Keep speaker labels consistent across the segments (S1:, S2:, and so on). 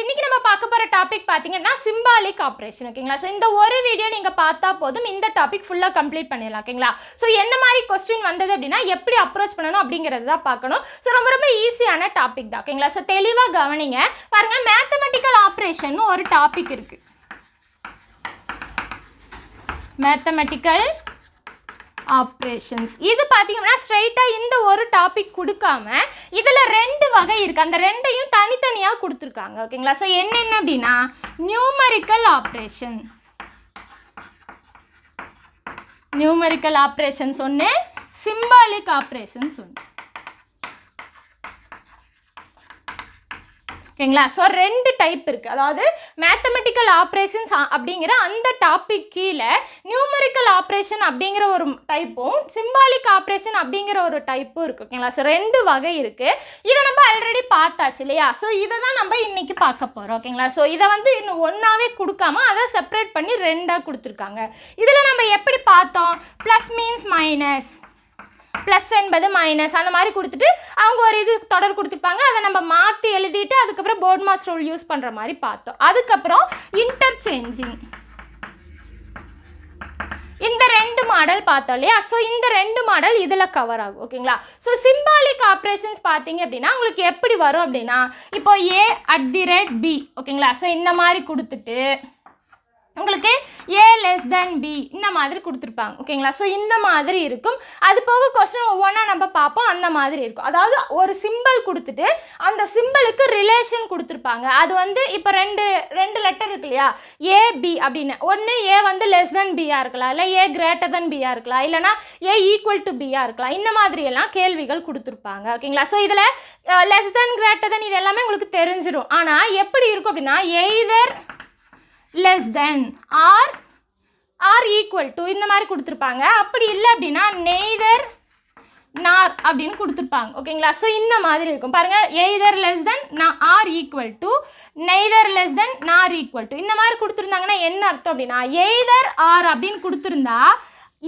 S1: இன்னைக்கு நம்ம பார்க்க போகிற டாபிக் பார்த்தீங்கன்னா சிம்பாலிக் ஆப்ரேஷன் ஓகேங்களா ஸோ இந்த ஒரு வீடியோ நீங்கள் பார்த்தா போதும் இந்த டாபிக் ஃபுல்லாக கம்ப்ளீட் பண்ணிடலாம் ஓகேங்களா ஸோ என்ன மாதிரி கொஸ்டின் வந்தது அப்படின்னா எப்படி அப்ரோச் பண்ணணும் அப்படிங்கிறது தான் பார்க்கணும். ஸோ ரொம்ப ரொம்ப ஈஸியான டாபிக் தான் ஓகேங்களா ஸோ தெளிவாக கவனிங்க. பாருங்க மேத்தமெட்டிக்கல் ஆப்ரேஷன் ஒரு டாபிக் இருக்கு. மேத்தமெட்டிக்கல் ஆப்ரேஷன்ஸ் இது பார்த்தீங்கன்னா ஸ்ட்ரைட்டாக இந்த ஒரு டாபிக் கொடுக்காம இதில் ரெண்டு வகை இருக்குது அந்த ரெண்டையும் தனித்தனியாக கொடுத்துருக்காங்க. ஓகேங்களா ஸோ என்னென்ன அப்படின்னா நியூமரிக்கல் ஆப்ரேஷன் நியூமரிக்கல் ஆப்ரேஷன்ஸ் ஒன்று சிம்பாலிக் ஆப்ரேஷன்ஸ் ஒன்று ஓகேங்களா? ஸோ ரெண்டு டைப் இருக்குது அதாவது மேத்தமெட்டிக்கல் ஆப்ரேஷன்ஸ் அப்படிங்கிற அந்த டாபிக் கீழே நியூமரிக்கல் ஆப்ரேஷன் அப்படிங்கிற ஒரு டைப்பும் சிம்பாலிக் ஆப்ரேஷன் அப்படிங்கிற ஒரு டைப்பும் இருக்குது ஓகேங்களா? ஸோ ரெண்டு வகை இருக்குது இதை நம்ம ஆல்ரெடி பார்த்தாச்சு இல்லையா? ஸோ இதை தான் நம்ம இன்றைக்கி பார்க்க போகிறோம் ஓகேங்களா? ஸோ இதை வந்து இன்னும் ஒன்றாவே கொடுக்காம அதை செப்பரேட் பண்ணி ரெண்டாக கொடுத்துருக்காங்க. இதில் நம்ம எப்படி பார்த்தோம்? ப்ளஸ் மீன்ஸ் மைனஸ் ப்ளஸ் என்பது மைனஸ் அந்த மாதிரி கொடுத்துட்டு அவங்க ஒரு இது தொடர் கொடுத்துருப்பாங்க. அதை நம்ம மாற்றி எழுதிட்டு அதுக்கப்புறம் போர்ட் மாஸ் ரூல் யூஸ் பண்ணுற மாதிரி பார்த்தோம். அதுக்கப்புறம் இன்டர்சேஞ்சிங் இந்த ரெண்டு மாடல் பார்த்தோம் இல்லையா? ஸோ இந்த ரெண்டு மாடல் இதில் கவர் ஆகும். ஓகேங்களா ஸோ சிம்பாலிக் ஆப்ரேஷன்ஸ் பார்த்தீங்க அப்படின்னா உங்களுக்கு எப்படி வரும் அப்படின்னா இப்போ A at the rate B ஓகேங்களா ஸோ இந்த மாதிரி கொடுத்துட்டு உங்களுக்கு ஏ லெஸ் தென் பி இந்த மாதிரி கொடுத்துருப்பாங்க ஓகேங்களா ஸோ இந்த மாதிரி இருக்கும். அது போக கொஸ்டின் ஒவ்வொன்றா நம்ம பார்ப்போம் அந்த மாதிரி இருக்கும். அதாவது ஒரு சிம்பிள் கொடுத்துட்டு அந்த சிம்பிளுக்கு ரிலேஷன் கொடுத்துருப்பாங்க. அது வந்து இப்போ ரெண்டு ரெண்டு லெட்டர் இருக்கு இல்லையா? ஏ பி அப்படின்னு. ஒன்று ஏ வந்து லெஸ் தென் பியாக இருக்கலாம். இல்லை ஏ கிரேட்டர் தென் பியாக இருக்கலாம். இல்லைனா ஏ ஈக்குவல் டு பியாக இருக்கலாம். இந்த மாதிரியெல்லாம் கேள்விகள் கொடுத்துருப்பாங்க ஓகேங்களா ஸோ இதில் less uh, than greater than இது எல்லாமே உங்களுக்கு தெரிஞ்சிடும். ஆனால் எப்படி இருக்கும் அப்படின்னா either less than or or equal to இந்த மாதிரி கொடுத்துருப்பாங்க. அப்படி இல்லை அப்படின்னா நெய்தர் நார் அப்படின்னு கொடுத்துருப்பாங்க. ஓகேங்களா ஸோ இந்த மாதிரி இருக்கும். பாருங்கள் எய்தர் லெஸ் தென் நான் or equal to neither less than nor equal to இந்த மாதிரி கொடுத்துருந்தாங்கன்னா என்ன அர்த்தம் அப்படின்னா எய்தர் ஆர் அப்படின்னு கொடுத்துருந்தா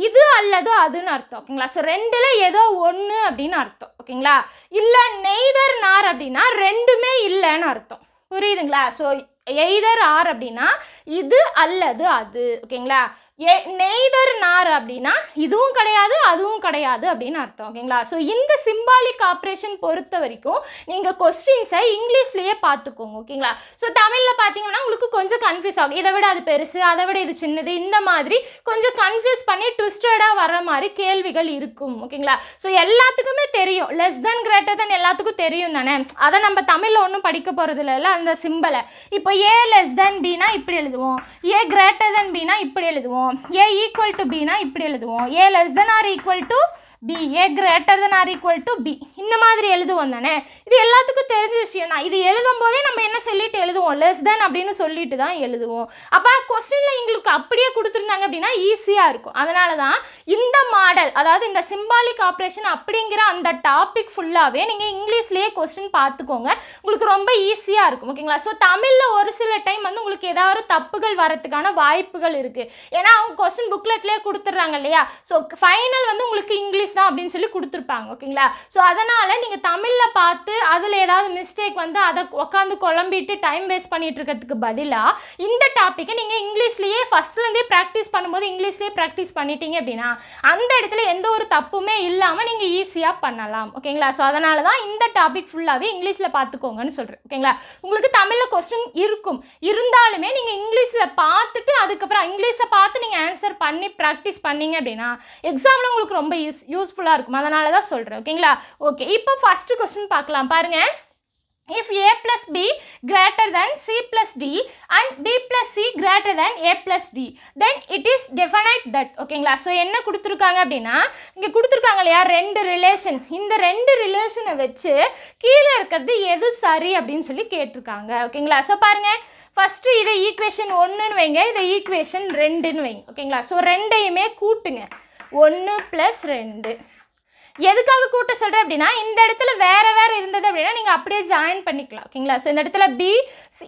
S1: இது அல்லது அதுன்னு அர்த்தம். ஓகேங்களா ஸோ ரெண்டில் ஏதோ ஒன்று அப்படின்னு அர்த்தம். ஓகேங்களா இல்லை நெய்தர் நார் அப்படின்னா ரெண்டுமே இல்லைன்னு அர்த்தம். புரியுதுங்களா? ஸோ எய்தர் ஆர் அப்படின்னா இது அல்லது அது ஓகேங்களா? ஏ நெய்தர் நார் அப்படின்னா இதுவும் கிடையாது அதுவும் கிடையாது அப்படின்னு அர்த்தம் ஓகேங்களா? ஸோ இந்த சிம்பாலிக் ஆப்ரேஷன் பொறுத்த வரைக்கும் நீங்கள் கொஸ்டின்ஸை இங்கிலீஷ்லேயே பார்த்துக்கோங்க ஓகேங்களா? ஸோ தமிழில் பார்த்தீங்கன்னா உங்களுக்கு கொஞ்சம் கன்ஃபியூஸ் ஆகும். இதை விட அது பெருசு அதை விட இது சின்னது இந்த மாதிரி கொஞ்சம் கன்ஃபியூஸ் பண்ணி ட்விஸ்டடாக வர மாதிரி கேள்விகள் இருக்கும் ஓகேங்களா? ஸோ எல்லாத்துக்குமே தெரியும். லெஸ் தென் கிரேட்டர் தென் எல்லாத்துக்கும் தெரியும் தானே? அதை நம்ம தமிழில் ஒன்றும் படிக்க போகிறது இல்லைல்ல அந்த சிம்பலை இப்போ ஏ லெஸ் தென் பினா இப்படி எழுதுவோம். ஏ கிரேட்டர் தென் பினா இப்படி எழுதுவோம். ஏ ஈக்குவல் டு பினா இப்படி எழுதுவோம். A less than or equal to B A greater than or equal to B இந்த மாதிரி எழுதுவோம் தானே? இது எல்லாத்துக்கும் தெரிஞ்ச விஷயம் தான். இது எழுதும் போதே நம்ம என்ன சொல்லிட்டு எழுதுவோம்? லெஸ் தென் அப்படின்னு சொல்லிட்டு தான் எழுதுவோம். அப்போ கொஸ்டினில் எங்களுக்கு அப்படியே கொடுத்துருந்தாங்க அப்படின்னா ஈஸியாக இருக்கும். அதனால தான் இந்த மாடல் அதாவது இந்த சிம்பாலிக் ஆப்ரேஷன் அப்படிங்கிற அந்த டாபிக் ஃபுல்லாகவே நீங்கள் இங்கிலீஷ்லேயே கொஸ்டின் பார்த்துக்கோங்க. உங்களுக்கு ரொம்ப ஈஸியாக இருக்கும். ஓகேங்களா ஸோ தமிழில் ஒரு சில டைம் வந்து உங்களுக்கு ஏதாவது தப்புகள் வரத்துக்கான வாய்ப்புகள் இருக்குது ஏன்னா அவங்க கொஸ்டின் புக்லெட்லேயே கொடுத்துட்றாங்க இல்லையா? ஸோ ஃபைனல் வந்து உங்களுக்கு இங்கிலீஷ் தான் அப்படின்னு சொல்லி கொடுத்துருப்பாங்க ஓகேங்களா? ஸோ அதனால் நீங்கள் தமிழில் பார்த்து அதில் ஏதாவது மிஸ்டேக் வந்து அதை உட்காந்து குழம்பிட்டு டைம் வேஸ்ட் பண்ணிகிட்டு இருக்கிறதுக்கு பதிலாக இந்த டாப்பிக்கை நீங்கள் இங்கிலீஷ்லேயே ஃபஸ்ட்லேருந்தே ப்ராக்டிஸ் பண்ணும்போது இங்கிலீஷ்லேயே ப்ராக்டிஸ் பண்ணிட்டீங்க அப்படின்னா அந்த இடத்துல எந்த ஒரு தப்புமே இல்லாமல் நீங்கள் ஈஸியாக பண்ணலாம் ஓகேங்களா? ஸோ அதனால தான் இந்த டாபிக் ஃபுல்லாகவே இங்கிலீஷில் பார்த்துக்கோங்கன்னு சொல்கிறேன் ஓகேங்களா? உங்களுக்கு தமிழில் கொஸ்டின் இருக்கும். இருந்தாலுமே நீங்கள் இங்கிலீஷில் பார்த்துட்டு அதுக்கப்புறம் இங்கிலீஷை பார்த்து நீங்கள் ஆன்சர் பண்ணி ப்ராக்டிஸ் பண்ணீங்க அப்படின்னா எக்ஸாமில் உங்களுக்கு ரொம்ப யூஸ் யூஸ்ஃபுல்லாக இருக்கும். அதனால தான் சொல்கிறேன் ஓகேங்களா ஓகே இப்போ ஃபஸ்ட்டு கொஸ்டின் பார்க்கலாம். பாருங்கள் if a plus b greater than c plus d and b plus c greater than a plus d then it is definite that ஓகேங்களா ஸோ என்ன கொடுத்துருக்காங்க அப்படின்னா இங்கே கொடுத்துருக்காங்க இல்லையா ரெண்டு ரிலேஷன் இந்த ரெண்டு ரிலேஷனை வச்சு கீழே இருக்கிறது எது சரி அப்படின்னு சொல்லி கேட்டிருக்காங்க ஓகேங்களா ஸோ பாருங்கள் ஃபஸ்ட்டு இதை ஈக்குவேஷன் ஒன்றுன்னு வைங்க இதை ஈக்குவேஷன் ரெண்டுன்னு வைங்க ஓகேங்களா ஸோ ரெண்டையுமே கூட்டுங்க. ஒன்று ப்ளஸ் ரெண்டு. எதுக்காக கூட்ட சொல்கிறேன் அப்படின்னா இந்த இடத்துல வேறு வேறு இருந்தது அப்படின்னா நீங்கள் அப்படியே ஜாயின் பண்ணிக்கலாம் ஓகேங்களா? ஸோ இந்த இடத்துல பி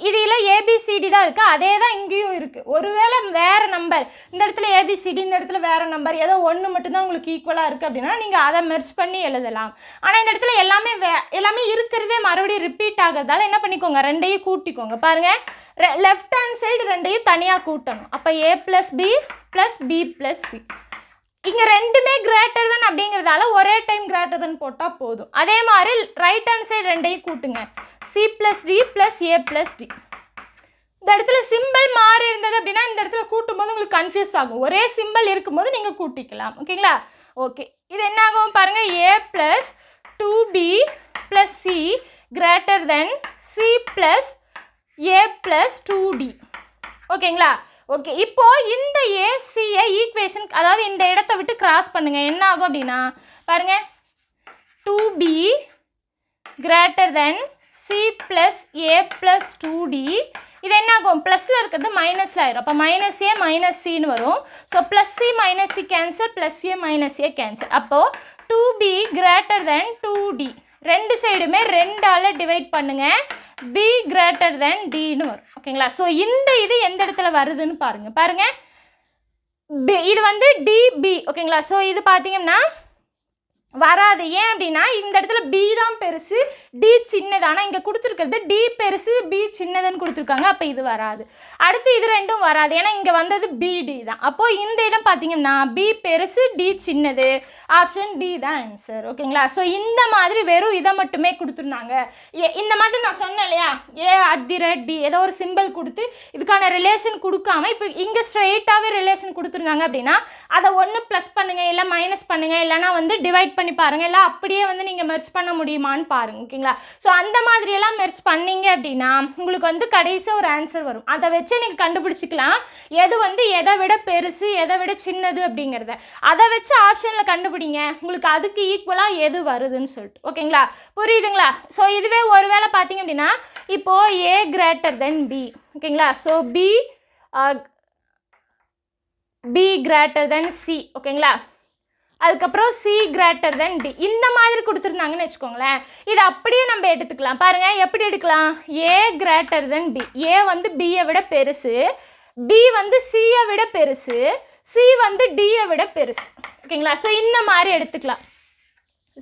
S1: இதில் ஏபிசிடி தான் இருக்குது அதே தான் இங்கேயும் இருக்குது ஒருவேளை வேறு நம்பர் இந்த இடத்துல ஏபிசிடி இந்த இடத்துல வேறு நம்பர் ஏதோ ஒன்று மட்டும்தான் உங்களுக்கு ஈக்குவலாக இருக்குது அப்படின்னா நீங்கள் அதை மெர்ச் பண்ணி எழுதலாம். ஆனால் இந்த இடத்துல எல்லாமே வே எல்லாமே இருக்கிறதே மறுபடியும் ரிப்பீட் ஆகிறதால என்ன பண்ணிக்கோங்க? ரெண்டையும் கூட்டிக்கோங்க. பாருங்கள் லெஃப்ட் ஹேண்ட் சைடு ரெண்டையும் தனியாக கூட்டணும். அப்போ A plus B plus B plus C இங்கே ரெண்டுமே கிரேட்டர் தன் அப்படிங்கிறதால ஒரே டைம் கிரேட்டர் தன் போட்டால் போதும். அதே மாதிரி ரைட் ஹேண்ட் சைடு ரெண்டையும் கூட்டுங்க. C plus D plus A plus D இந்த இடத்துல சிம்பிள் மாறி இருந்தது அப்படின்னா இந்த இடத்துல கூட்டும்போது உங்களுக்கு கன்ஃபியூஸ் ஆகும். ஒரே சிம்பிள் இருக்கும்போது நீங்கள் கூட்டிக்கலாம். ஓகேங்களா ஓகே இது என்ன ஆகும் பாருங்கள் A plus two B plus C greater than C plus A plus two D ஓகேங்களா ஓகே இப்போ இந்த ஏசியை ஈக்குவேஷன் அதாவது இந்த இடத்த விட்டு கிராஸ் பண்ணுங்க. என்ன ஆகும் அப்படின்னா பாருங்க. Two B greater than C plus A plus two D இது என்ன ஆகும்? ப்ளஸில் இருக்கிறது மைனஸில் ஆயிரும். அப்போ மைனஸ் ஏ மைனஸ் சின்னு வரும். So plus C minus C cancel plus A minus A cancel அப்போது two B greater than two D ரெண்டு சைடுமே ரெண்டால் டிவைட் பண்ணுங்கள் பி கிரேட்டர் தென் டின்னு வரும். ஓகேங்களா? ஸோ இந்த இது எந்த இடத்துல வருதுன்னு பாருங்கள் பாருங்கள் பி இது வந்து டிபி ஓகேங்களா? ஸோ இது பார்த்தீங்கன்னா வராது. ஏன் அப்படின்னா இந்த இடத்துல பி தான் பெருசு டி சின்னது. ஆனால் இங்கே கொடுத்துருக்கிறது டி பெருசு பி சின்னதுன்னு கொடுத்துருக்காங்க. அப்போ இது வராது. அடுத்து இது ரெண்டும் வராது. ஏன்னா இங்கே வந்தது பிடி தான். அப்போது இந்த இடம் பார்த்தீங்கன்னா பி பெருசு டி சின்னது. ஆப்ஷன் டி தான் ஆன்சர் ஓகேங்களா ஸோ இந்த மாதிரி வெறும் இதை மட்டுமே கொடுத்துருந்தாங்க. ஏ இந்த மாதிரி நான் சொன்னேன் இல்லையா? A at the rate B ஏதோ ஒரு சிம்பிள் கொடுத்து இதுக்கான ரிலேஷன் கொடுக்காம இப்போ இங்கே ஸ்ட்ரெயிட்டாகவே ரிலேஷன் கொடுத்துருந்தாங்க அப்படின்னா அதை ஒன்று ப்ளஸ் பண்ணுங்கள் இல்லை மைனஸ் பண்ணுங்கள் இல்லைனா வந்து டிவைட் பண்ணி பாருங்கள் இல்லை அப்படியே வந்து நீங்கள் மெர்ச் பண்ண முடியுமான்னு பாருங்க ஓகேங்களா ஸோ அந்த மாதிரியெல்லாம் மெர்ச் பண்ணீங்க அப்படின்னா உங்களுக்கு வந்து கடைசியாக ஒரு ஆன்சர் வரும். அதை வச்சு நீங்கள் கண்டுபிடிச்சிக்கலாம். எது வந்து எதை விட பெருசு எதை விட சின்னது அப்படிங்கிறத. அதை வச்சு ஆப்ஷனில் கண்டுபிடிங்க. உங்களுக்கு அதுக்கு ஈக்குவலாக எது வருதுன்னு சொல்லிட்டு ஓகேங்களா புரியுதுங்களா? ஸோ இதுவே ஒரு வேளை பார்த்தீங்க அப்படின்னா இப்போது ஏ கிரேட்டர் தென் பி ஓகேங்களா so B B greater than C ஓகேங்களா அதுக்கப்புறம் சி கிரேட்டர் தென் டி இந்த மாதிரி கொடுத்துருந்தாங்கன்னு வச்சுக்கோங்களேன். இது அப்படியே நம்ம எடுத்துக்கலாம். பாருங்கள் எப்படி எடுக்கலாம்? ஏ கிரேட்டர் தென் பி ஏ வந்து பியை விட பெருசு. பி வந்து சியை விட பெருசு. சி வந்து டியை விட பெருசு. ஓகேங்களா? ஸோ இந்த மாதிரி எடுத்துக்கலாம்.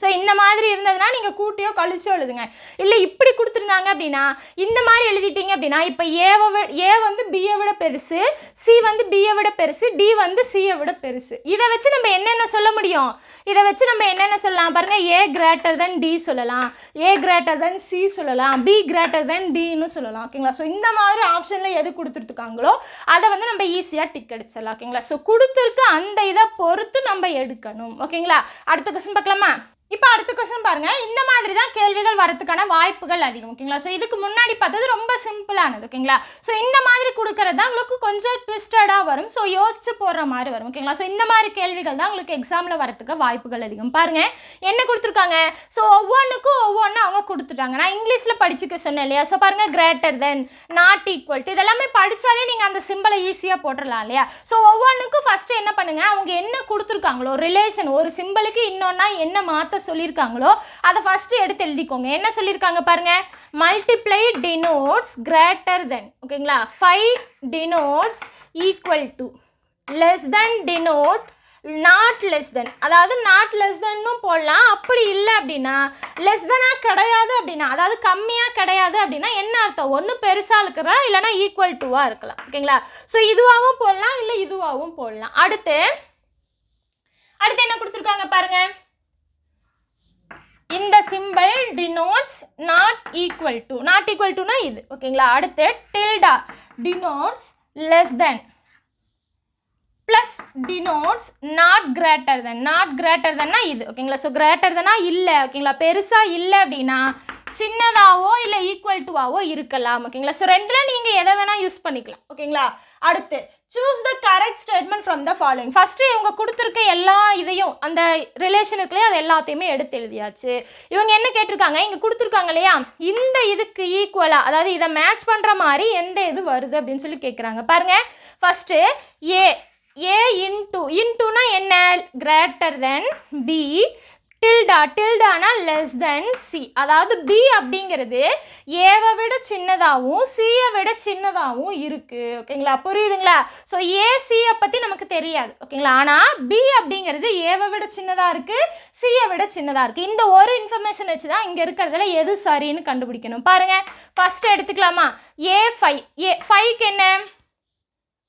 S1: ஸோ இந்த மாதிரி இருந்ததுன்னா நீங்கள் கூட்டியோ கழிச்சோ எழுதுங்க. இல்லை இப்படி கொடுத்துருந்தாங்க அப்படின்னா இந்த மாதிரி எழுதிட்டீங்க அப்படின்னா இப்போ ஏவை வி ஏ வந்து பியை விட பெருசு சி வந்து பியை விட பெருசு டி வந்து சியை விட பெருசு. இதை வச்சு நம்ம என்னென்ன சொல்ல முடியும்? இதை வச்சு நம்ம என்னென்ன சொல்லலாம்? பாருங்கள் ஏ கிரேட்டர் தென் டி சொல்லலாம். ஏ கிரேட்டர் தென் சி சொல்லலாம். பி கிரேட்டர் தென் டின்னு சொல்லலாம். ஓகேங்களா ஸோ இந்த மாதிரி ஆப்ஷனில் எது கொடுத்துருக்காங்களோ அதை வந்து நம்ம ஈஸியாக டிக் அடிச்சிடலாம். ஓகேங்களா ஸோ கொடுத்துருக்க அந்த இதை பொறுத்து நம்ம எடுக்கணும். ஓகேங்களா அடுத்த கொஸ்டின் பார்க்கலாமா? இப்போ அடுத்த கொஸ்டின் பாருங்கள் இந்த மாதிரி தான் கேள்விகள் வரதுக்கான வாய்ப்புகள் அதிகம் ஓகேங்களா ஸோ இதுக்கு முன்னாடி பார்த்தது ரொம்ப சிம்பிளானது ஓகேங்களா ஸோ இந்த மாதிரி கொடுக்கறது தான் உங்களுக்கு கொஞ்சம் ட்விஸ்டடாக வரும். ஸோ யோசிச்சு போடுற மாதிரி வரும் ஓகேங்களா ஸோ இந்த மாதிரி கேள்விகள் தான் உங்களுக்கு எக்ஸாமில் வரத்துக்கு வாய்ப்புகள் அதிகம். பாருங்கள் என்ன கொடுத்துருக்காங்க? ஸோ ஒவ்வொன்றுக்கும் ஒவ்வொன்று அவங்க கொடுத்துட்டாங்க. நான் இங்கிலீஷில் படிச்சுக்க சொன்னேன் இல்லையா? ஸோ பாருங்கள் greater than not equal to இதெல்லாமே படித்தாலே நீங்கள் அந்த சிம்பிளை ஈஸியாக போட்டுடலாம் இல்லையா? ஸோ ஒவ்வொன்றுக்கும் ஃபஸ்ட்டு என்ன பண்ணுங்கள் அவங்க என்ன கொடுத்துருக்காங்களோ ரிலேஷன் ஒரு சிம்பிளுக்கு இன்னொன்னா என்ன மாற்ற சொல்லியிருக்காங்களோ அதை ஃபஸ்ட்டு எடுத்து எழுதிக்கோங்க. என்ன சொல்லியிருக்காங்க பாருங்க? மல்டிப்ளை டினோட்ஸ் கிரேட்டர் தென் ஓகேங்களா? Five denotes equal to less than denote not less than அதாவது நாட் லெஸ் தென்னும் போடலாம். அப்படி இல்லை அப்படின்னா லெஸ் தெனாக கிடையாது அப்படின்னா அதாவது கம்மியாக கிடையாது அப்படின்னா என்ன அர்த்தம்? ஒன்று பெருசாக இருக்கிறா இல்லைனா ஈக்குவல் டுவாக இருக்கலாம். ஓகேங்களா? ஸோ இதுவாகவும் போடலாம் இல்லை இதுவாகவும் போடலாம். அடுத்து அடுத்து என்ன கொடுத்துருக்காங்க பாருங்கள் இந்த simple denotes not equal to not equal டுனா இது. ஓகேங்களா அடுத்து tilde denotes less than plus denotes not greater than not greater தென்னா இது. ஓகேங்களா ஸோ கிரேட்டர் தென்னா இல்லை. ஓகேங்களா பெருசாக இல்லை அப்படின்னா சின்னதாவோ இல்லை ஈக்குவல் டுவாவோ இருக்கலாம். ஓகேங்களா ஸோ ரெண்டில் நீங்கள் எதை வேணால் யூஸ் பண்ணிக்கலாம். ஓகேங்களா அடுத்து choose the correct statement from the following first இவங்க கொடுத்துருக்க எல்லா இதையும் அந்த ரிலேஷனுக்குள்ளேயே அது எல்லாத்தையுமே எடுத்து எழுதியாச்சு. இவங்க என்ன கேட்டிருக்காங்க? இங்கே கொடுத்துருக்காங்க இல்லையா? இந்த இதுக்கு ஈக்குவலாக அதாவது இதை மேட்ச் பண்ணுற மாதிரி எந்த இது வருது அப்படின்னு சொல்லி கேட்குறாங்க பாருங்கள் ஃபஸ்ட்டு ஏ ஏ இன்டூ இன்டூனா என்ன? கிரேட்டர் தென் பி டில்டா டில்டானா லெஸ் தென் சி அதாவது பி அப்படிங்கிறது ஏவை விட சின்னதாகவும் சியை விட சின்னதாகவும் இருக்குது ஓகேங்களா? புரியுதுங்களா? ஸோ ஏ சியை பற்றி நமக்கு தெரியாது. ஓகேங்களா? ஆனால் பி அப்படிங்கிறது ஏவை விட சின்னதாக இருக்குது சியை விட சின்னதாக இருக்குது இந்த ஒரு இன்ஃபர்மேஷன் வச்சு தான் இங்கே இருக்கிறதுல எது சரின்னு கண்டுபிடிக்கணும். பாருங்கள் ஃபஸ்ட்டு எடுத்துக்கலாமா? ஏ ஃபைவ் ஏ ஃபைவ்க்கு என்ன?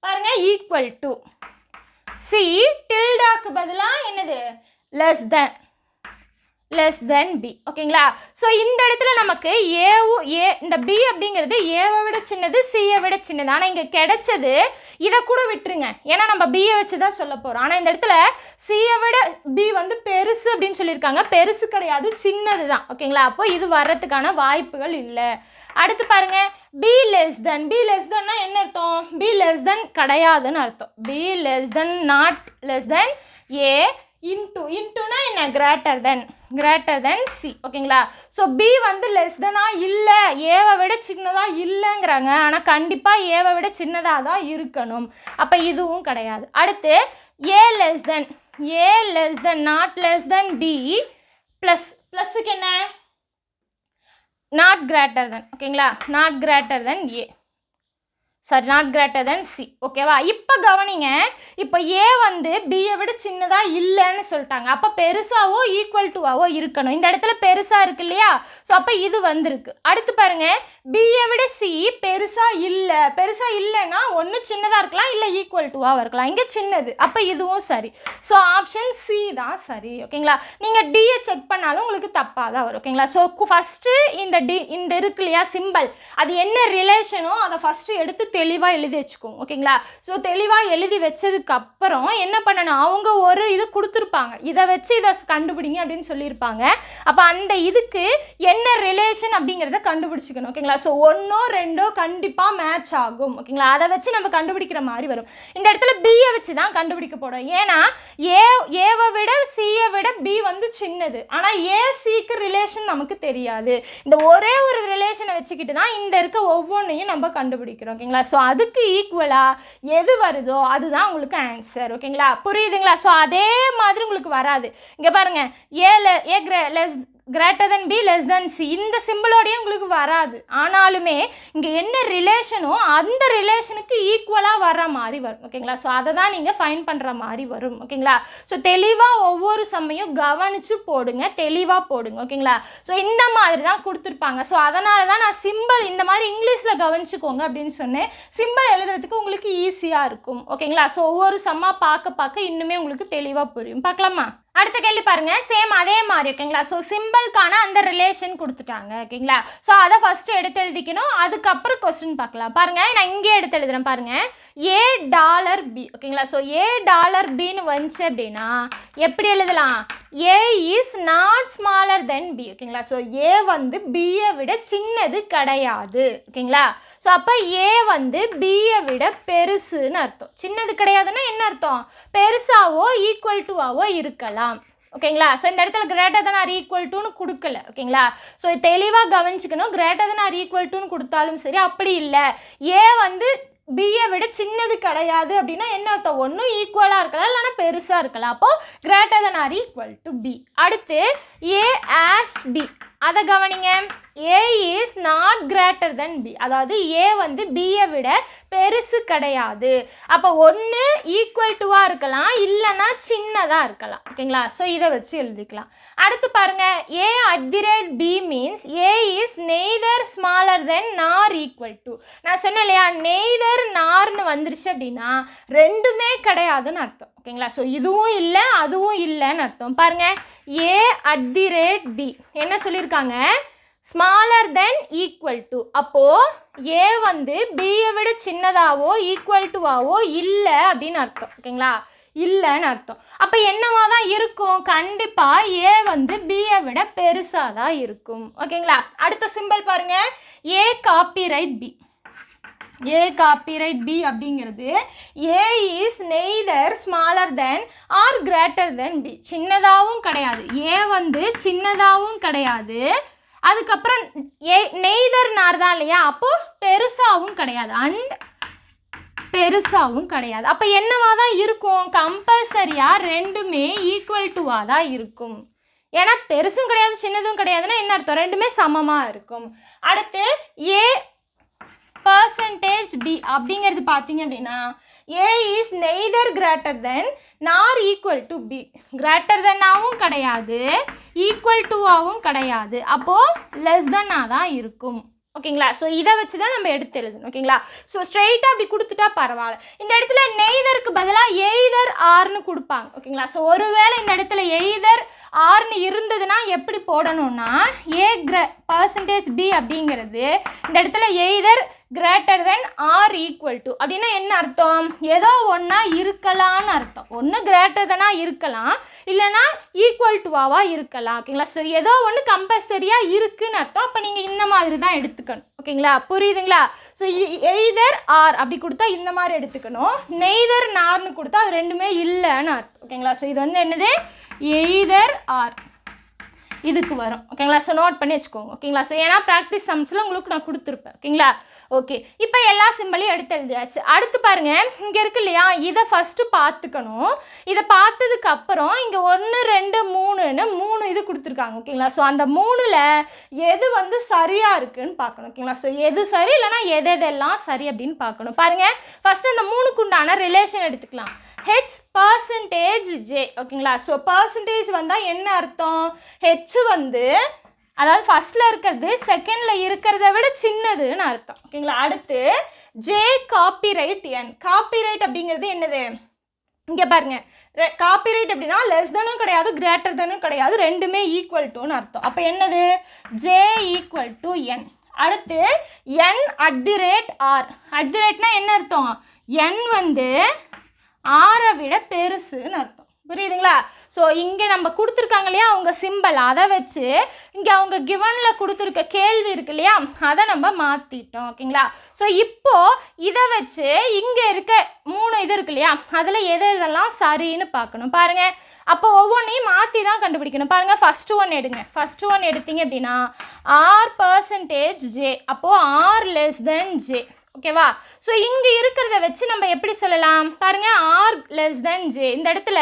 S1: பாருங்கள் ஈக்குவல் டு சி டில்டாக்கு பதிலாக என்னது? Less than less than B ஓகேங்களா? ஸோ இந்த இடத்துல நமக்கு ஏவும் ஏ இந்த பி அப்படிங்கிறது ஏவை விட சின்னது சியை விட சின்னது. ஆனால் இங்கே கிடைச்சது இதை கூட விட்டுருங்க. ஏன்னா நம்ம பியை வச்சு தான் சொல்ல போகிறோம் ஆனால் இந்த இடத்துல சியை விட பி வந்து பெருசு அப்படின்னு சொல்லியிருக்காங்க. பெருசு கிடையாது சின்னது தான். ஓகேங்களா? அப்போ இது வர்றதுக்கான வாய்ப்புகள் இல்லை. அடுத்து பாருங்க. B less than B less தென்னா என்ன அர்த்தம்? பி லெஸ் தென் கிடையாதுன்னு அர்த்தம். B less than not less than A into இன்ட்டுனா என்ன? Greater than greater than C ஓகேங்களா? ஸோ பி வந்து லெஸ் தெனாக இல்லை ஏவை விட சின்னதாக இல்லைங்கிறாங்க. ஆனால் கண்டிப்பாக ஏவை விட சின்னதாக தான் இருக்கணும். அப்போ இதுவும் கிடையாது. அடுத்து A less than A less than not less than B plus ப்ளஸ்ஸுக்கு என்ன? நாட் கிரேட்டர் தென் ஓகேங்களா? Not greater than A sorry not greater than C ஓகேவா இப்போ கவனிங்க. இப்போ ஏ வந்து பியை விட சின்னதாக இல்லைன்னு சொல்லிட்டாங்க. அப்போ பெருசாவோ ஈக்குவல் டுவாவோ இருக்கணும். இந்த இடத்துல பெருசாக இருக்கு இல்லையா? ஸோ அப்போ இது வந்திருக்கு. அடுத்து பாருங்க. பியை விட சி பெருசாக இல்லை. பெருசாக இல்லைன்னா ஒன்று சின்னதாக இருக்கலாம் இல்லை ஈக்குவல் டுவாக இருக்கலாம். இங்கே சின்னது. அப்போ இதுவும் சரி. ஸோ ஆப்ஷன் சி தான் சரி. ஓகேங்களா நீங்கள் டியை செக் பண்ணாலும் உங்களுக்கு தப்பாக தான் வரும். ஓகேங்களா ஸோ ஃபஸ்ட்டு இந்த டி இந்த இருக்கு இல்லையா? சிம்பல் அது என்ன ரிலேஷனோ அதை ஃபஸ்ட்டு எடுத்து தெளிவாக எழுதி வச்சுக்கோங்க ஓகேங்களா ஸோ தெளிவாக எழுதி வச்சதுக்கு அப்புறம் என்ன பண்ணணும்? அவங்க ஒரு இது கொடுத்துருப்பாங்க. இதை வச்சு இதை கண்டுபிடிங்க அப்படின்னு சொல்லியிருப்பாங்க. அப்போ அந்த இதுக்கு என்ன ரிலேஷன் அப்படிங்கிறத கண்டுபிடிச்சிக்கணும் ஓகேங்களா ஸோ ஒன்றோ ரெண்டோ கண்டிப்பாக மேட்ச் ஆகும் ஓகேங்களா அதை வச்சு நம்ம கண்டுபிடிக்கிற மாதிரி வரும். இந்த இடத்துல பியை வச்சு தான் கண்டுபிடிக்க போகிறோம் ஏன்னா ஏ ஏவை விட சியை விட பி வந்து சின்னது. ஆனால் ஏ சிக்கு ரிலேஷன் நமக்கு தெரியாது. இந்த ஒரே ஒரு ரிலேஷனை வச்சுக்கிட்டு தான் இந்த இருக்க ஒவ்வொன்றையும் நம்ம கண்டுபிடிக்கிறோம் ஓகேங்களா ஸோ அதுக்கு ஈக்குவலாக எது வருதோ அதுதான் உங்களுக்கு ஆன்சர் ஓகேங்களா புரியுதுங்களா? ஸோ அதே மாதிரி உங்களுக்கு வராது. இங்கே பாருங்கள் ஏல A grey less greater than B less than C இந்த சிம்பிளோடய உங்களுக்கு வராது. ஆனாலுமே இங்கே என்ன ரிலேஷனோ அந்த ரிலேஷனுக்கு ஈக்குவலாக வர்ற மாதிரி வரும். ஓகேங்களா ஸோ அதை தான் நீங்கள் ஃபைன் பண்ணுற மாதிரி வரும். ஓகேங்களா ஸோ தெளிவாக ஒவ்வொரு சம்மையும் கவனித்து போடுங்க. தெளிவாக போடுங்க. ஓகேங்களா ஸோ இந்த மாதிரி தான் கொடுத்துருப்பாங்க. ஸோ அதனால தான் நான் சிம்பிள் இந்த மாதிரி இங்கிலீஷில் கவனிச்சுக்கோங்க அப்படின்னு சொன்னேன். சிம்பிள் எழுதுறதுக்கு உங்களுக்கு ஈஸியாக இருக்கும். ஓகேங்களா ஸோ ஒவ்வொரு சம்மாக பார்க்க பார்க்க இன்னுமே உங்களுக்கு தெளிவாக புரியும். பார்க்கலாமா? அடுத்த கேள்வி பாருங்க. சேம் அதே மாதிரி ஓகேங்களா ஸோ சிம்பிள்கான அந்த ரிலேஷன் கொடுத்துட்டாங்க ஓகேங்களா ஸோ அதை ஃபஸ்ட்டு எடுத்து எழுதிக்கணும். அதுக்கப்புறம் கொஸ்டின் பார்க்கலாம். பாருங்க நான் இங்கே எடுத்து எழுதுறேன் பாருங்க. ஏ டாலர் பி ஓகேங்களா ஸோ ஏ டாலர் பின்னு வந்துச்சு அப்படின்னா எப்படி எழுதலாம்? A is not smaller than B ஓகேங்களா ஸோ ஏ வந்து பியை விட சின்னது கிடையாது ஓகேங்களா ஸோ அப்போ ஏ வந்து பியை விட பெருசுன்னு அர்த்தம். சின்னது கிடையாதுன்னா என்ன அர்த்தம்? பெருசாவோ ஈக்குவல் டுவாவோ இருக்கலாம். ஓகேங்களா ஸோ இந்த இடத்துல கிரேட்டர் தன் ஆர் ஈக்குவல் டுன்னு கொடுக்கல. ஓகேங்களா ஸோ தெளிவாக கவனிச்சுக்கணும். கிரேட்டர் தன் ஆர் ஈக்குவல் டுன்னு கொடுத்தாலும் சரி அப்படி இல்லை. ஏ வந்து பியை விட சின்னது கிடையாது அப்படின்னா என்ன அர்த்தம்? ஒன்றும் ஈக்குவலாக இருக்கலாம் இல்லைனா பெருசாக இருக்கலாம். அப்போது greater than or equal to B அடுத்து ஏ ஆஸ் பி அதை கவனிங்க. A is not greater than B அதாவது ஏ வந்து பியை விட பெருசு கிடையாது. அப்போ ஒன்று ஈக்குவல் டுவாக இருக்கலாம் இல்லைன்னா சின்னதாக இருக்கலாம். ஓகேங்களா ஸோ இதை வச்சு எழுதிக்கலாம். அடுத்து பாருங்கள் A at the rate B means A is neither smaller than nor equal to நான் சொன்னேன் இல்லையா? நெய்தர் நார்னு வந்துருச்சு அப்படின்னா ரெண்டுமே கிடையாதுன்னு அர்த்தம். ஓகேங்களா? ஸோ இதுவும் இல்லை அதுவும் இல்லைன்னு அர்த்தம். பாருங்கள் A at the rate B என்ன சொல்லியிருக்காங்க ஸ்மாலர் தென் ஈக்குவல் டு அப்போது ஏ வந்து பியை விட சின்னதாவோ ஈக்குவல் டுவாவோ இல்லை அப்படின்னு அர்த்தம். ஓகேங்களா? இல்லைன்னு அர்த்தம். அப்போ என்னவா தான் இருக்கும்? கண்டிப்பாக ஏ வந்து பியை விட பெருசாக தான் இருக்கும். ஓகேங்களா? அடுத்த சிம்பிள் பாருங்கள் A copyright B A copyright B அப்படிங்கிறது A is neither smaller than or greater than B சின்னதாகவும் கிடையாது. ஏ வந்து சின்னதாகவும் கிடையாது. அதுக்கப்புறம் ஏ நெய்தர் நார் தான் இல்லையா? அப்போது பெருசாகவும் கிடையாது. அண்ட் பெருசாகவும் கிடையாது. அப்போ என்னவாக தான் இருக்கும்? கம்பல்சரியாக ரெண்டுமே ஈக்குவல் டுவாக தான் இருக்கும். ஏன்னா பெருசும் கிடையாது சின்னதும் கிடையாதுன்னா என்ன அர்த்தம்? ரெண்டுமே சமமாக இருக்கும். அடுத்து ஏ பர்சன்டேஜ் பி அப்படிங்கிறது பார்த்தீங்க அப்படின்னா A is neither greater than nor equal to B greater தென்னாகவும் கிடையாது ஈக்குவல் டுவாகவும் கிடையாது. அப்போது லெஸ் தென்னாக தான் இருக்கும். ஓகேங்களா? ஸோ இதை வச்சு தான் நம்ம எடுத்து எழுதணும். ஓகேங்களா? ஸோ ஸ்ட்ரெயிட்டாக அப்படி கொடுத்துட்டா பரவாயில்ல. இந்த இடத்துல நெய்தருக்கு பதிலாக எய்தர் ஆர்னு கொடுப்பாங்க. ஓகேங்களா? ஸோ ஒருவேளை இந்த இடத்துல எய்தர் ஆர்னு இருந்ததுன்னா எப்படி போடணும்னா ஏ கிர பர்சன்டேஜ் பி அப்படிங்கிறது இந்த இடத்துல either greater than or equal to அப்படின்னா என்ன அர்த்தம்? ஏதோ ஒன்றா இருக்கலாம்னு அர்த்தம். ஒன்று கிரேட்டர் தெனாக இருக்கலாம். இல்லைனா ஈக்குவல் டுவாவா இருக்கலாம். ஓகேங்களா ஸோ ஏதோ ஒன்று கம்பல்சரியாக இருக்குன்னு அர்த்தம். அப்போ நீங்கள் இந்த மாதிரி தான் எடுத்துக்கணும். ஓகேங்களா புரியுதுங்களா? ஸோ எய்தர் ஆர் அப்படி கொடுத்தா இந்த மாதிரி எடுத்துக்கணும். நெய்தர் நார்னு கொடுத்தா அது ரெண்டுமே இல்லைன்னு அர்த்தம். ஓகேங்களா ஸோ இது வந்து என்னது? எய்தர் ஆர் இதுக்கு வரும். ஓகேங்களா ஸோ நோட் பண்ணி வச்சுக்கோங்க. ஓகேங்களா ஸோ ஏன்னா ப்ராக்டிஸ் சம்ஸில் உங்களுக்கு நான் கொடுத்துருப்பேன். ஓகேங்களா ஓகே இப்போ எல்லா சிம்பிளையும் எடுத்து எழுதியாச்சு. அடுத்து பாருங்கள் இங்கே இருக்கு இல்லையா? இதை ஃபஸ்ட்டு பார்த்துக்கணும். இதை பார்த்ததுக்கு அப்புறம் இங்கே ஒன்று ரெண்டு மூணுன்னு மூணு இது கொடுத்துருக்காங்க ஓகேங்களா ஸோ அந்த மூணில் எது வந்து சரியாக இருக்குதுன்னு பார்க்கணும் ஓகேங்களா ஸோ எது சரி இல்லைன்னா எது எதெல்லாம் சரி அப்படின்னு பார்க்கணும். பாருங்கள் ஃபஸ்ட்டு அந்த மூணுக்கு உண்டான ரிலேஷன் எடுத்துக்கலாம். ஹெச் பர்சன்டேஜ் ஜே ஓகேங்களா ஸோ பர்சன்டேஜ் வந்தால் என்ன அர்த்தம்? ஹெச் வந்து அதாவது ஃபஸ்ட்டில் இருக்கிறது செகண்டில் இருக்கிறத விட சின்னதுன்னு அர்த்தம். ஓகேங்களா அடுத்து ஜே காப்பிரைட் என் காப்பிரைட் அப்படிங்கிறது என்னது? இங்கே பாருங்க. காப்பிரைட் அப்படின்னா லெஸ் தனும் கிடையாது கிரேட்டர் தனும் கிடையாது ரெண்டுமே ஈக்குவல் டுன்னு அர்த்தம். அப்போ என்னது? ஜே ஈக்குவல் டு என் அடுத்து N at the rate R at the ரேட்னா என்ன அர்த்தம்? என் வந்து ஆரை விட பெருசுன்னு அர்த்தம். புரியுதுங்களா? ஸோ இங்கே நம்ம கொடுத்துருக்காங்க இல்லையா அவங்க சிம்பிள் அதை வச்சு இங்கே அவங்க கிவனில் கொடுத்துருக்க கேள்வி இருக்கு இல்லையா அதை நம்ம மாற்றிட்டோம் ஓகேங்களா? ஸோ இப்போது இதை வச்சு இங்கே இருக்க மூணு இது இருக்கு இல்லையா அதில் எது இதெல்லாம் சரின்னு பார்க்கணும். பாருங்கள் அப்போ ஒவ்வொன்றையும் மாற்றி தான் கண்டுபிடிக்கணும். பாருங்கள் ஃபஸ்ட்டு ஒன் எடுங்க. ஃபஸ்ட்டு ஒன் எடுத்தீங்க அப்படின்னா ஆர் பர்சன்டேஜ் ஜே அப்போது ஆர் லெஸ் தென் ஜே ஓகேவா? ஸோ இங்கே இருக்கிறத வச்சு நம்ம எப்படி சொல்லலாம்? பாருங்கள் ஆர் லெஸ் தென் ஜே இந்த இடத்துல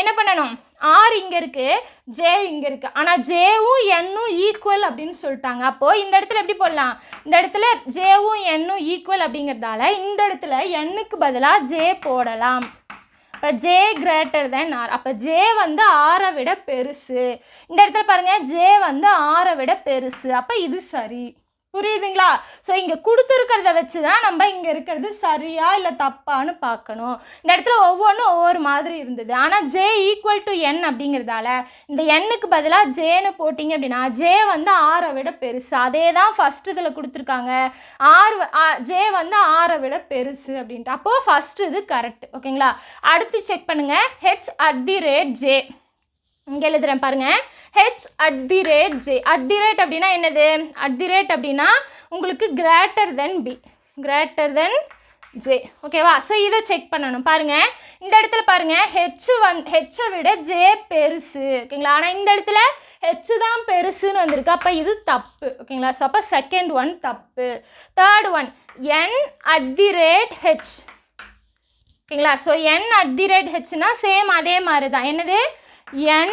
S1: என்ன பண்ணணும்? ஆர் இங்கே இருக்குது ஜே இங்கே இருக்குது ஆனால் ஜேவும் எண்ணும் ஈக்குவல் அப்படின்னு சொல்லிட்டாங்க. அப்போது இந்த இடத்துல எப்படி போடலாம்? இந்த இடத்துல ஜேவும் எண்ணும் ஈக்குவல் அப்படிங்கிறதால இந்த இடத்துல எண்ணுக்கு பதிலாக ஜே போடலாம். இப்போ ஜே கிரேட்டர் தென் ஆர் அப்போ ஜே வந்து ஆரை விட பெருசு. இந்த இடத்துல பாருங்கள் ஜே வந்து ஆரை விட பெருசு. அப்போ இது சரி. புரியுதுங்களா? ஸோ இங்கே கொடுத்துருக்கிறத வச்சு தான் நம்ம இங்கே இருக்கிறது சரியா இல்லை தப்பான்னு பார்க்கணும். இந்த இடத்துல ஒவ்வொன்றும் ஒவ்வொரு மாதிரி இருந்தது. ஆனால் ஜே ஈக்குவல் டு என் அப்படிங்கிறதால இந்த எண்ணுக்கு பதிலாக ஜேன்னு போட்டிங்க அப்படின்னா ஜே வந்து ஆரை விட பெருசு. அதே தான் ஃபஸ்ட் இதில் கொடுத்துருக்காங்க. ஆர் ஜே வந்து ஆரை விட பெருசு அப்படின்ட்டு. அப்போது ஃபஸ்ட்டு இது கரெக்ட் ஓகேங்களா அடுத்து செக் பண்ணுங்கள் H at the rate J இங்கே எழுதுறேன் பாருங்கள் H at the rate J at the rate அப்படின்னா என்னது? அட் தி ரேட் அப்படின்னா உங்களுக்கு greater than B greater than J ஓகேவா ஸோ இதை செக் பண்ணணும். பாருங்கள் இந்த இடத்துல பாருங்கள் ஹெச் வந் ஹெச்சை விட ஜே பெருசு. ஓகேங்களா ஆனால் இந்த இடத்துல ஹெச் தான் பெருசுன்னு வந்திருக்கு. அப்போ இது தப்பு. ஓகேங்களா ஸோ அப்போ செகண்ட் ஒன் தப்பு. Third one N at the rate H ஓகேங்களா so N at the rate ஹெச்னா same அதே மாதிரி தான். என்னது? N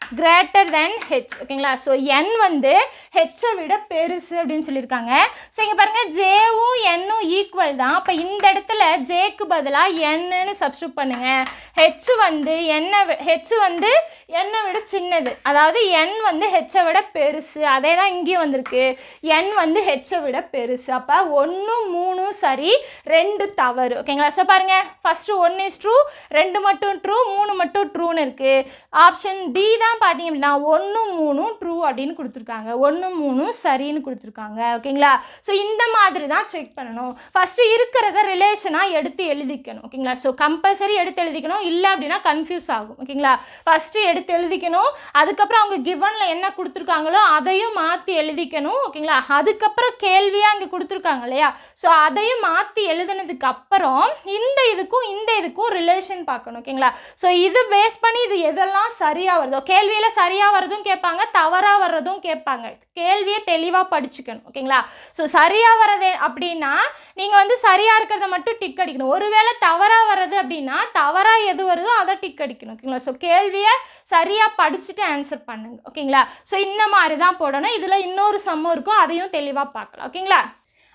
S1: கிரேட்டர் தென் ஹெச் ஓகேங்களா ஸோ என் வந்து ஹெச்சை விட பெருசு அப்படின்னு சொல்லியிருக்காங்க. ஸோ இங்கே பாருங்கள் ஜேவும் என்னும் ஈக்குவல் தான். அப்போ இந்த இடத்துல ஜேக்கு பதிலாக என்னன்னு சப்ஸ்டியூட் பண்ணுங்கள் ஹெச் வந்து என்ன ஹெச் வந்து என்னை விட சின்னது. அதாவது என் வந்து ஹெச்சை விட பெருசு. அதே தான் இங்கேயும் வந்திருக்கு. என் வந்து ஹெச்சை விட பெருசு. அப்போ ஒன்று மூணு சரி ரெண்டு தவறு. ஓகேங்களா? ஸோ பாருங்கள் ஃபஸ்ட்டு ஒன் இஸ் ட்ரூ ரெண்டு மட்டும் ட்ரூ மூணு மட்டும் ட்ரூன்னு இருக்குது ஆப்ஷன் டி தான் பார்த்தீங்க அப்படின்னா ஒன்று மூணும் ட்ரூ அப்படின்னு கொடுத்துருக்காங்க. ஒன்று மூணும் சரின்னு கொடுத்துருக்காங்க. ஓகேங்களா? ஸோ இந்த மாதிரி தான் செக் பண்ணணும். ஃபஸ்ட்டு இருக்கிறத ரிலேஷனாக எடுத்து எழுதிக்கணும். ஓகேங்களா? ஸோ கம்பல்சரி எடுத்து எழுதிக்கணும். இல்லை அப்படின்னா கன்ஃபியூஸ் ஆகும். ஓகேங்களா? ஃபஸ்ட்டு எடுத்து எழுதிக்கணும். அதுக்கப்புறம் அவங்க கிவனில் என்ன கொடுத்துருக்காங்களோ அதையும் மாற்றி எழுதிக்கணும். ஓகேங்களா? அதுக்கப்புறம் கேள்வியாக இங்கே கொடுத்துருக்காங்க இல்லையா? ஸோ அதையும் மாற்றி எழுதுனதுக்கு அப்புறம் இந்த இதுக்கும் இந்த இதுக்கும் ரிலேஷன் பார்க்கணும். ஓகேங்களா? ஸோ இது பேஸ் பண்ணி இது எதெல்லாம் சரியாக ஓகே கேள்வியில் சரியாக வர்றதும் கேட்பாங்க தவறாக வர்றதும் கேட்பாங்க. கேள்வியை தெளிவாக படிச்சுக்கணும் ஓகேங்களா? ஸோ சரியாக வர்றது அப்படின்னா நீங்கள் வந்து சரியாக இருக்கிறத மட்டும் டிக் அடிக்கணும். ஒருவேளை தவறாக வர்றது அப்படின்னா தவறாக எது வருதோ அதை டிக் அடிக்கணும் ஓகேங்களா? ஸோ கேள்வியை சரியாக படிச்சுட்டு ஆன்சர் பண்ணுங்க ஓகேங்களா? ஸோ இந்த மாதிரி தான் போடணும். இதில் இன்னொரு சம்மம் இருக்கும் அதையும் தெளிவாக பார்க்கலாம் ஓகேங்களா?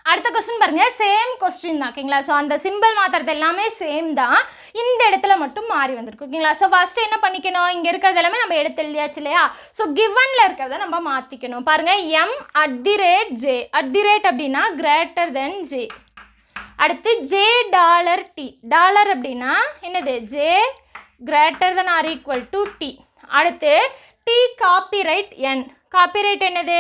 S1: அடுத்த கொஸ்டின் பாருங்கள் சேம் கொஸ்டின் தான் ஓகேங்களா ஸோ அந்த சிம்பிள் மாத்திரது எல்லாமே சேம் தான். இந்த இடத்துல மட்டும் மாறி வந்திருக்கு ஓகேங்களா ஸோ ஃபஸ்ட்டு என்ன பண்ணிக்கணும்? இங்கே இருக்கிறது எல்லாமே நம்ம எடுத்து எழுதியாச்சு இல்லையா? ஸோ கிவனில் இருக்கிறத நம்ம மாற்றிக்கணும் பாருங்கள் M at the rate J at the rate அப்படின்னா கிரேட்டர் தென் ஜே அடுத்து ஜே டாலர் டி டாலர் அப்படின்னா என்னது? J greater than or equal to T அடுத்து டி காப்பிரைட் என் காப்பிரைட் என்னது?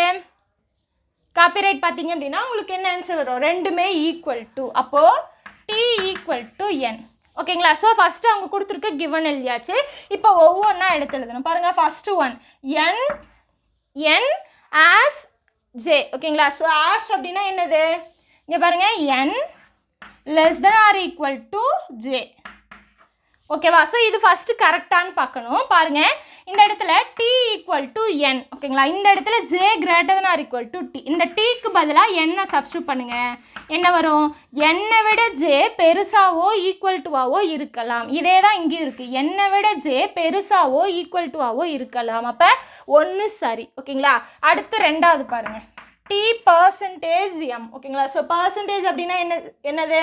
S1: காப்பிரைட் பார்த்தீங்க அப்படின்னா உங்களுக்கு என்ன ஆன்சர் வரும்? ரெண்டுமே ஈக்குவல் டு அப்போது டி ஈக்குவல் டு என் ஓகேங்களா? ஸோ ஃபஸ்ட்டு அவங்க கொடுத்துருக்க கிவன் எழுதியாச்சு. இப்போ ஒவ்வொன்றா எடுத்து எழுதணும். பாருங்கள் first one N N as J ஓகேங்களா? ஸோ ஆஸ் அப்படின்னா என்னது? இங்கே பாருங்கள் N less than or equal to J ஓகேவா? ஸோ இது ஃபஸ்ட்டு கரெக்டானு பார்க்கணும். பாருங்கள் இந்த இடத்துல டி ஈக்குவல் டு என் ஓகேங்களா? இந்த இடத்துல J greater than or equal to T இந்த டீக்கு பதிலாக என்ன சப்ஸ்டியூட் பண்ணுங்கள் என்ன வரும்? என்னை விட ஜே பெருசாவோ ஈக்குவல் டுவாவோ இருக்கலாம். இதே தான் இங்கேயும் இருக்குது என்னை விட ஜே பெருசாவோ ஈக்குவல் டுவாவோ இருக்கலாம். அப்போ ஒன்று சரி. ஓகேங்களா? அடுத்து ரெண்டாவது பாருங்கள் டி பர்சன்டேஜ் எம் ஓகேங்களா? ஸோ பர்சன்டேஜ் அப்படின்னா என்ன என்னது?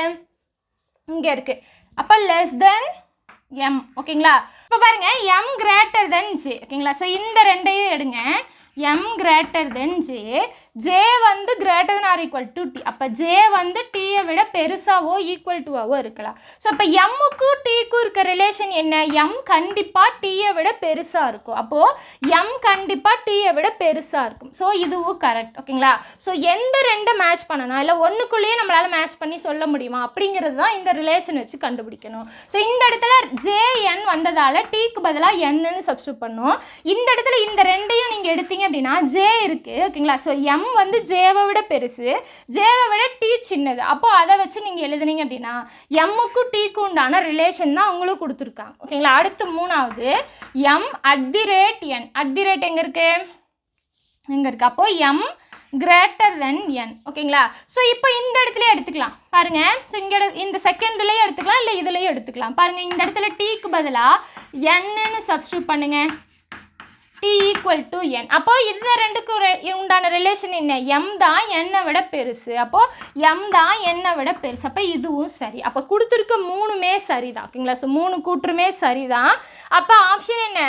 S1: இங்கே இருக்குது அப்போ லெஸ் தென் எம் ஓகேங்களா இப்போ பாருங்கள் எம் கிரேட்டர் தென் ஜே ஓகேங்களா ஸோ இந்த ரெண்டையும் எடுங்க. M greater than J J வந்து greater than or equal to T அப்போ ஜே வந்து டீயை விட பெருசாவோ ஈக்குவல் டுவாவோ இருக்கலாம். ஸோ அப்போ எம்முக்கும் டீக்கும் இருக்க ரிலேஷன் என்ன? எம் கண்டிப்பாக டீயை விட பெருசாக இருக்கும். அப்போது எம் கண்டிப்பாக டீயை விட பெருசாக இருக்கும். ஸோ இதுவும் கரெக்ட் ஓகேங்களா ஸோ எந்த ரெண்டை மேட்ச் பண்ணணும்? இல்லை ஒன்றுக்குள்ளேயே நம்மளால் மேட்ச் பண்ணி சொல்ல முடியுமா? அப்படிங்கிறது தான் இந்த ரிலேஷன் வச்சு கண்டுபிடிக்கணும். ஸோ இந்த இடத்துல ஜேஎன் வந்ததால் டீக்கு பதிலாக என்னன்னு சப்ஸ்டியூட் பண்ணும். இந்த இடத்துல இந்த ரெண்டையும் நீங்கள் எடுத்தீங்க அப்படின்னா ஜே இருக்குது ஓகேங்களா ஸோ எம் வந்து ஜேவை விட பெருசு ஜேவை விட டி சின்னது. அப்போ அதை வச்சு நீங்கள் எழுதுனீங்க அப்படின்னா எம்முக்கும் டீக்கும் உண்டான ரிலேஷன் தான் அவங்களும் கொடுத்துருக்காங்க ஓகேங்களா அடுத்து மூணாவது M at the rate N at the rate எங்கே இருக்குது எங்கே இருக்குது அப்போது எம் கிரேட்டர் தென் என் ஓகேங்களா ஸோ இப்போ இந்த இடத்துல எடுத்துக்கலாம். பாருங்க ஸோ இங்கே இந்த செகண்ட்லேயும் எடுத்துக்கலாம் இல்லை இதுலேயும் எடுத்துக்கலாம். பாருங்கள் இந்த இடத்துல டீக்கு பதிலாக என்னன்னு சப்ஸ்டியூட் பண்ணுங்கள் டி ஈக்குவல் டு என் அப்போ இது ரெண்டுக்கும் ரெ- உண்டான ரிலேஷன் என்ன? எம் தான் என்னை விட பெருசு. அப்போது எம் தான் என்னை விட பெருசு. அப்போ இதுவும் சரி. அப்போ கொடுத்துருக்க மூணுமே சரி தான் ஓகேங்களா? ஸோ மூணு கூற்றுமே சரி தான் அப்போ ஆப்ஷன் என்ன?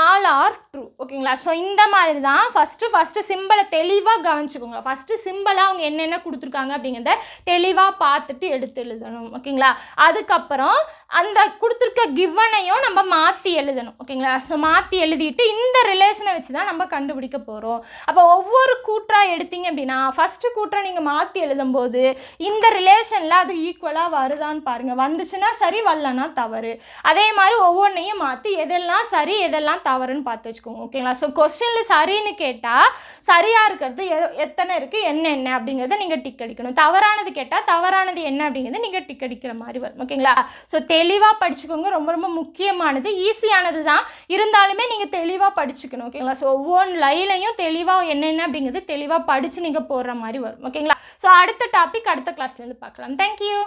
S1: ஆல் ஆர் ட்ரூ ஓகேங்களா? ஸோ இந்த மாதிரி தான் ஃபஸ்ட்டு ஃபஸ்ட்டு சிம்பிளை தெளிவாக கவனிச்சுக்கோங்க. ஃபஸ்ட்டு சிம்பிளாக அவங்க என்னென்ன கொடுத்துருக்காங்க அப்படிங்கிறத தெளிவாக பார்த்துட்டு எடுத்து எழுதணும். ஓகேங்களா? அதுக்கப்புறம் அந்த கொடுத்துருக்க கிவனையும் நம்ம மாற்றி எழுதணும். ஓகேங்களா? ஸோ மாற்றி எழுதிட்டு இந்த ரிலேஷனை வச்சு தான் நம்ம கண்டுபிடிக்க போகிறோம் அப்போ ஒவ்வொரு கூற்றாக எடுத்தீங்க அப்படின்னா ஃபஸ்ட்டு கூற்றை நீங்கள் மாற்றி எழுதும்போது இந்த ரிலேஷனில் அது ஈக்குவலாக வருதான்னு பாருங்கள் வந்துச்சுன்னா சரி வரலன்னா தவறு. அதே மாதிரி ஒவ்வொன்றையும் மாற்றி எதெல்லாம் சரி எதெல்லாம் தவறுன்னு பார்த்து வச்சுக்கோங்க. ஓகேங்களா? ஸோ கொஸ்டினில் சரின்னு கேட்டால் சரியாக இருக்கிறது எ- எத்தனை இருக்குது என்ன என்ன அப்படிங்கிறத நீங்கள் டிக் அடிக்கணும். தவறானது கேட்டால் தவறானது என்ன அப்படிங்கிறத நீங்கள் டிக் அடிக்கிற மாதிரி வரும். ஓகேங்களா? ஸோ தே தெளிவாக படிச்சுக்கோங்க. ரொம்ப ரொம்ப முக்கியமானது. ஈஸியானது தான். இருந்தாலுமே நீங்கள் தெளிவாக படிச்சுக்கணும் ஓகேங்களா? ஸோ ஒவ்வொரு லைலையும் தெளிவாக என்னென்ன அப்படிங்கிறது தெளிவாக படித்து நீங்கள் போடுற மாதிரி வரும் ஓகேங்களா? ஸோ அடுத்த டாபிக் அடுத்த கிளாஸ்லேருந்து பார்க்கலாம். தேங்க்யூ